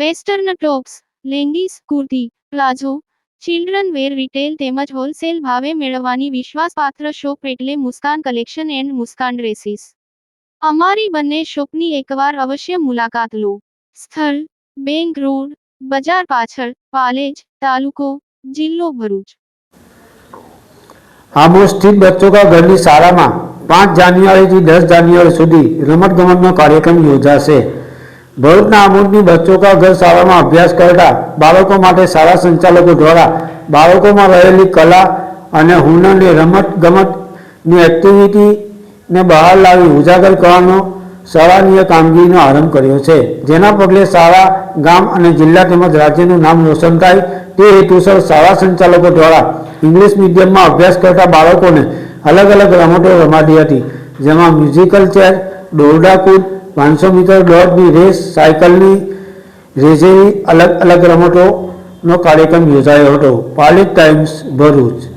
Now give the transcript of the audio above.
Western tops, leggings, kurti, palazzo, children wear retail તેમજ wholesale ભાવે મેળવવાની વિશ્વાસપાત્ર શોપ એટલે Muskan collection and Muskan dresses. અમારી બંને શોપની એકવાર અવશ્ય મુલાકાત લો. સ્થળ, બેંક રોડ, બજાર પાછળ, પાલેજ, તાલુકો, જિલ્લો ભરૂચ. આબુ સ્થિત બચ્ચો કા ઘરની શાળામાં પાંચ જાન્યુઆરીથી દસ જાન્યુઆરી સુધી રમતગમતનો કાર્યક્રમ યોજાશે. ભરૂચના અમૂલની બચ્ચો કા ઘર શાળામાં અભ્યાસ કરતા બાળકો માટે શાળા સંચાલકો દ્વારા બાળકોમાં રહેલી કલા અને હુનરને રમત ગમતની એક્ટિવિટીને બહાર લાવી ઉજાગર કરવાનો સરાહનીય કામગીરીનો આરંભ કર્યો છે. જેના પગલે શાળા, ગામ અને જિલ્લા તેમજ રાજ્યનું નામ રોશન થાય તે હેતુસર શાળા સંચાલકો દ્વારા ઇંગ્લિશ મીડિયમમાં અભ્યાસ કરતા બાળકોને અલગ અલગ રમતો રમાડી હતી. જેમાં મ્યુઝિકલ ચેર દોરડા કૂદ પાંચસો મીટર દોડની રેસ, સાયકલની રેસેની અલગ અલગ રમતોનો કાર્યક્રમ યોજાયો હતો. પાલિત ટાઈમ્સ, ભરૂચ.